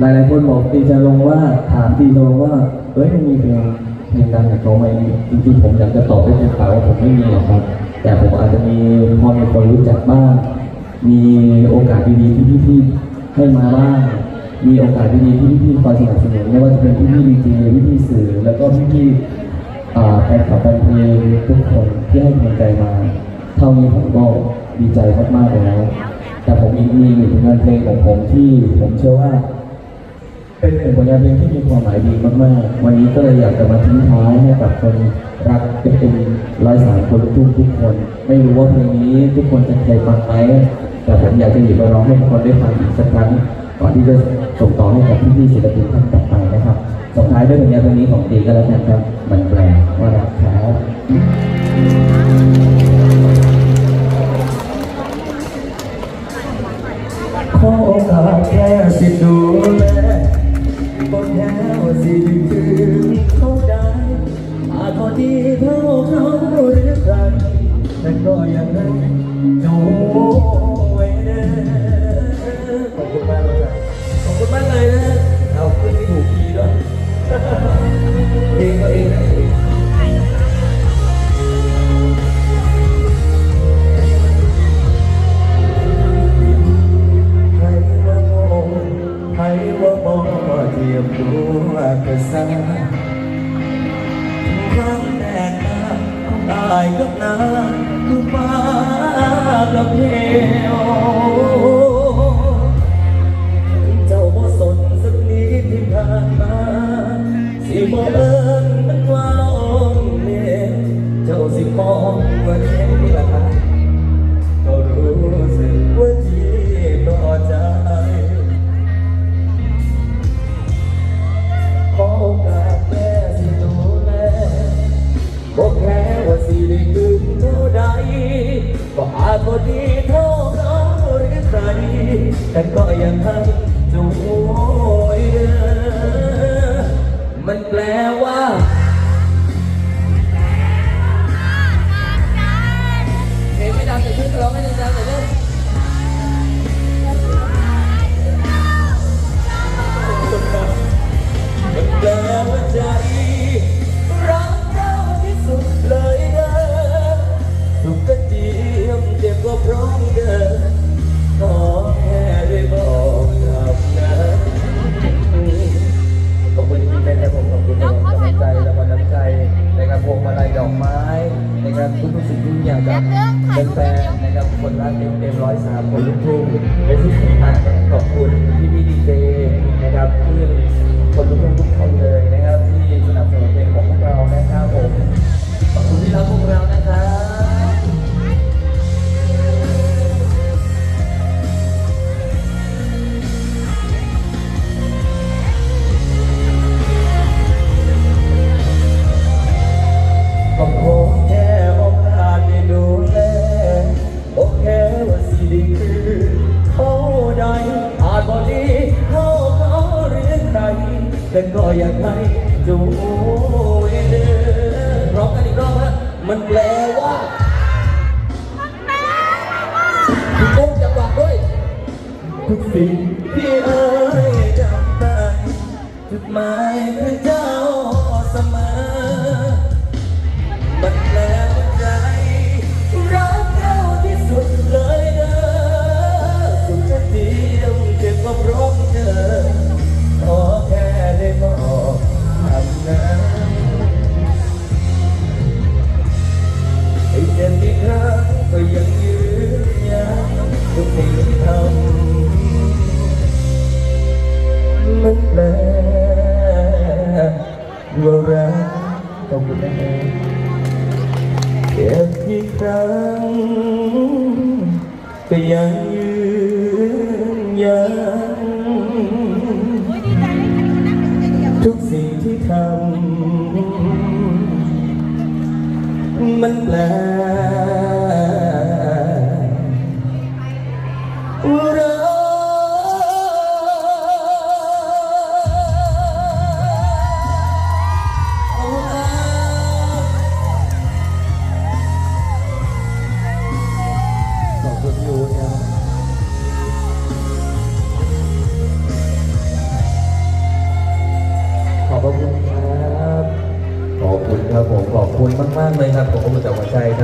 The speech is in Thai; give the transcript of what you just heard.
หลายๆคนบอกตีจะลงว่าถามตีจะลงว่าเอ้ยมันมีเพลงเพลงดังจากเขาไหมจริงๆผมอยากจะตอบด้วยเต็มปากว่าผมไม่มีหรอกครับ แต่ผมอาจจะมีพอมีคนรู้จักบ้างมีโอกาสดีๆที่พี่ๆให้มาบ้างมีโอกาสดีๆที่พี่ๆคอยสนับสนุนไม่ว่าจะเป็นพี่ๆดีเจพี่ๆสื่อ แล้วก็พี่ๆอาแฟนคลับแฟนเพลงทุกคนที่ให้กำลังใจมา เท่านี้ผมก็ดีใจมากๆแล้วแต่ผมอีกมีหนึ่งผลงานเพลงของผมที่ผมเชื่อว่า เป็นหนึ่งผลงานเพลงที่มีความหมายดีมากๆ วันนี้ก็เลยอยากจะมาทิ้งท้ายให้กับคนรักเป็นเป็นร้อยสามคนทุ่งทุกคน ไม่รู้ว่าเพลงนี้ทุกคนจะเคยฟังไหมแต่ผมอยากจะหยิบมาร้องให้ทุกคนได้ฟังอีกสักครั้งก่อนที่จะส่งต่อให้กับพี่ๆศิลปินท่านต่อไปนะครับส่งท้ายด้วยผลงานเพลงนี้ของตีก็แล้วกันครับ มันแปลว่ารักแท้ขอโอกาสแค่สิดูแลายกับนางคือฟ้ากับเทว ก็อาจพอดีเท่าเขาหรือใครแต่ก็ยังให้จงโอยมันแปลว่าเพลงไม่ดังแต่ชื่อร้องให้ดังแต่ กๆสิ่งทุกอย่างจากแฟนๆนะครับคนรักเต็มเต็มร้อยสามคนลูกทุ่งและที่สำคัญขอบคุณพี่พี่ดีเจนะครับเพื่อนคนลูกทุ่งทุกคนเลย ก็อยากให้จูเอเดอร้องกันอีกรอบฮะมันแปลว่าพี่โกงจังหวะด้วยทุกสิ่งที่เอ่ยจำได้จุดหมายคือเจ้า เก็บอีกครั้งก็ยังยืนยันทุกสิ่งที่ทำมันแปล ใจครับ